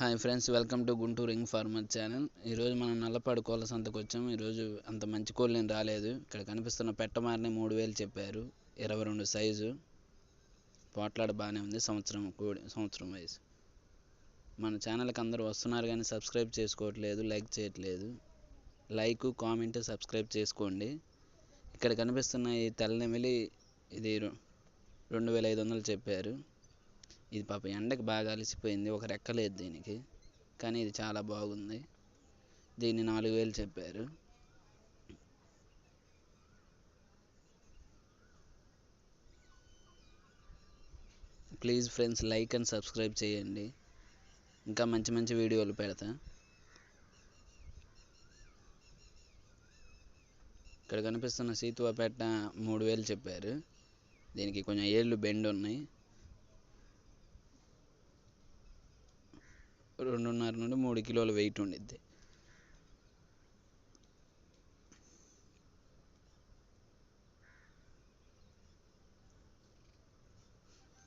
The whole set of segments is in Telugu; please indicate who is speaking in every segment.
Speaker 1: Hi friends welcome to Guntur ring farmer channel ఈరోజు మనం నల్లపాడు కోళ్ళ సంతకు వచ్చాము. ఈరోజు అంత మంచి కోళ్ళు రాలేదు. ఇక్కడ కనిపిస్తున్న పెట్టమారిని మూడు వేలు చెప్పారు. ఇరవై రెండు సైజు పోట్లాడ బాగానే ఉంది. సంవత్సరం కోడి సంవత్సరం వయసు. మన ఛానల్కి అందరూ వస్తున్నారు కానీ సబ్స్క్రైబ్ చేసుకోవట్లేదు లైక్ చేయట్లేదు. లైక్ కామెంట్ సబ్స్క్రైబ్ చేసుకోండి. ఇక్కడ కనిపిస్తున్న ఈ తెల్లనెమిలి ఇది రెండు వేల ఐదు వందలు చెప్పారు. ఇది పాప ఎండకి బాగా అలసిపోయింది ఒక రెక్క లేదు దీనికి కానీ ఇది చాలా బాగుంది. దీన్ని నాలుగు వేలు చెప్పారు. Please friends like and subscribe చేయండి. ఇంకా మంచి మంచి వీడియోలు పెడతా. ఇక్కడ కనిపిస్తున్న సీతువా పెట్ట మూడు వేలు చెప్పారు. దీనికి కొంచెం ఏళ్ళు బెండ్ ఉన్నాయి. రెండున్నర నుండి మూడు కిలోల వెయిట్ ఉండిద్ది.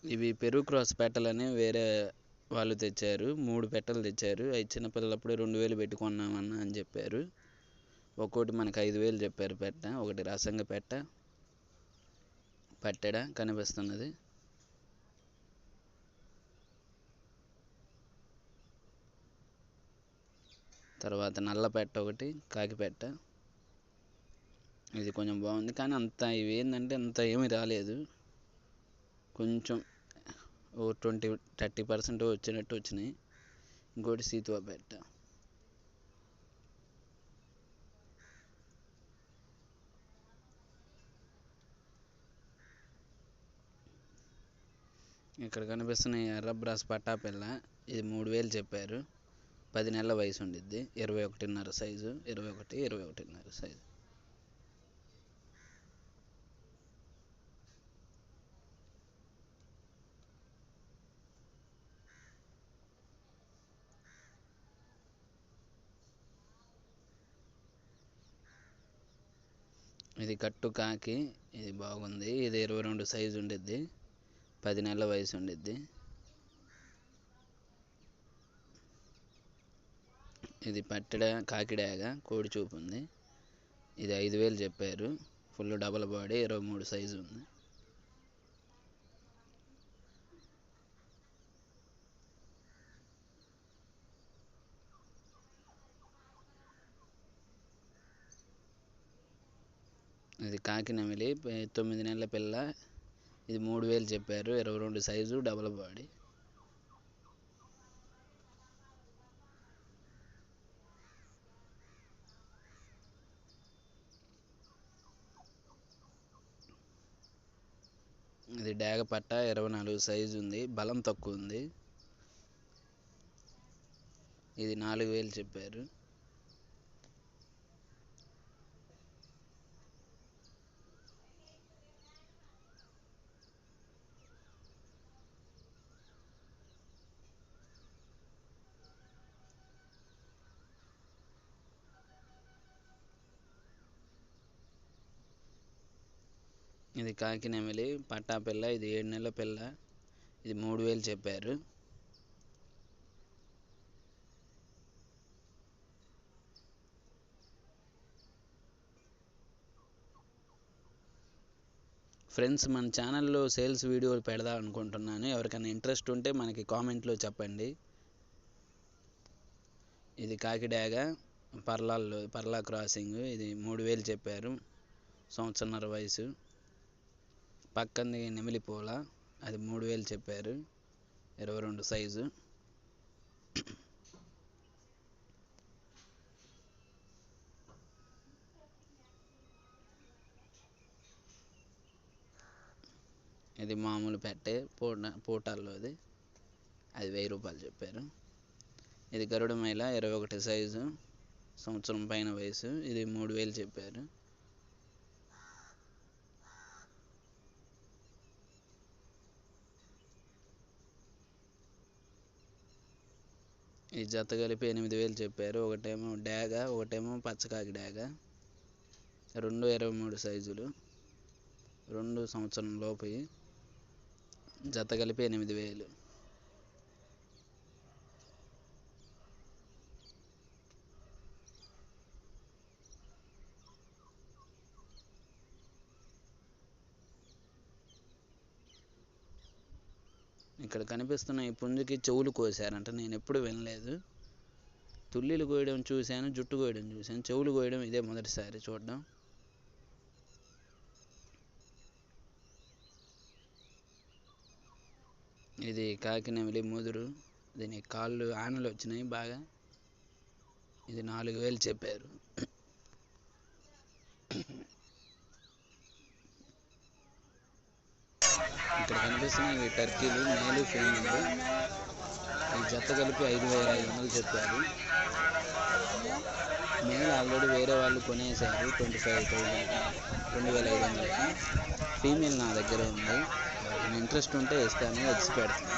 Speaker 1: ఇవి పెరుగు క్రాస్ పెట్టలని వేరే వాళ్ళు తెచ్చారు మూడు పెట్టలు తెచ్చారు. అవి చిన్నపిల్లలప్పుడు రెండు వేలు పెట్టుకున్నామన్న అని చెప్పారు. ఒక్కోటి మనకు ఐదు వేలు చెప్పారు పెట్ట ఒకటి రసంగా పెట్ట పట్టెడ కనిపిస్తున్నది. తర్వాత నల్లపెట్ట ఒకటి కాకిపెట్ట ఇది కొంచెం బాగుంది. కానీ అంత ఇవి ఏంటంటే అంత ఏమీ రాలేదు. కొంచెం ఓ ట్వంటీ థర్టీ పర్సెంట్ వచ్చినట్టు వచ్చినాయి. ఇంకోటి సీతువా పెట్ట. ఇక్కడ కనిపిస్తున్న ఎర్ర బ్రాస్ పట్టా పిల్ల ఇది మూడు వేలు చెప్పారు. పది నెలల వయసు ఉండిద్ది ఇరవై ఒకటిన్నర సైజు ఇరవై ఒకటి ఇరవై ఒకటిన్నర సైజు. ఇది కట్టు కాకి ఇది బాగుంది. ఇది ఇరవై రెండు సైజు ఉండిద్ది పది నెలల వయసు ఉండిద్ది ఇది పట్టెడ కాకిడాగా కోడి చూపు ఉంది. ఇది ఐదు వేలు చెప్పారు. ఫుల్ డబల్ బాడీ ఇరవై మూడు సైజు ఉంది. ఇది కాకినమిలి తొమ్మిది నెలల పిల్ల. ఇది మూడు వేలు చెప్పారు. ఇరవై రెండు సైజు డబల్ బాడీ. ఇది డాగ పట్ట ఇరవై నాలుగు సైజు ఉంది బలం తక్కువ ఉంది. ఇది నాలుగు వేలు చెప్పారు. ఇది కాకినెమిలి పట్టా పిల్ల ఇది ఏడు నెలల పిల్ల ఇది మూడు వేలు చెప్పారు. ఫ్రెండ్స్ మన ఛానల్లో సేల్స్ వీడియోలు పెడదాం అనుకుంటున్నాను. ఎవరికైనా ఇంట్రెస్ట్ ఉంటే మనకి కామెంట్లో చెప్పండి. ఇది కాకిడాగ పర్లాల్లో పర్లా క్రాసింగ్ ఇది మూడు వేలు చెప్పారు. సంవత్సరన్నర వయసు. పక్కనది నెమిలి పూల అది మూడు వేలు చెప్పారు. ఇరవై రెండు సైజు. ఇది మామూలు పెట్టే పూట పూటాల్లోది అది వెయ్యి రూపాయలు చెప్పారు. ఇది గరుడ మైల ఇరవై ఒకటి సైజు. సంవత్సరం పైన వయసు. ఇది మూడు వేలు చెప్పారు. ఈ జత కలిపి ఎనిమిది వేలు చెప్పారు. ఒకటేమో డాగ ఒకటేమో పచ్చకాకి డాగ రెండు ఇరవై మూడు సైజులు. రెండు సంవత్సరం లోపు జత కలిపి ఎనిమిది వేలు. ఇక్కడ కనిపిస్తున్న ఈ పుంజుకి చెవులు కోసారంట నేను ఎప్పుడు వినలేదు. తుల్లీలు కోయడం చూశాను జుట్టు కోయడం చూశాను చెవులు కోయడం ఇదే మొదటిసారి చూడడం. ఇది కాకినెమిలి ముదురు. దీని కాళ్ళు ఆనలు వచ్చినాయి బాగా. ఇది నాలుగు వేలు చెప్పారు. ఇక్కడ కనిపిస్తున్నాయి టర్కీలు మేలు ఫీమేల్ ఈ జత కలిపి ఐదు వేల ఐదు వందలు చెప్పారు. మేల్ ఆల్రెడీ వేరే వాళ్ళు కొనేసారు ట్వంటీ ఫైవ్ థౌజండ్ రెండు వేల ఐదు వందలకి ఫీమేల్ నా దగ్గర ఉంది. ఇంట్రెస్ట్ ఉంటే ఇస్తాను వచ్చి పెడతాను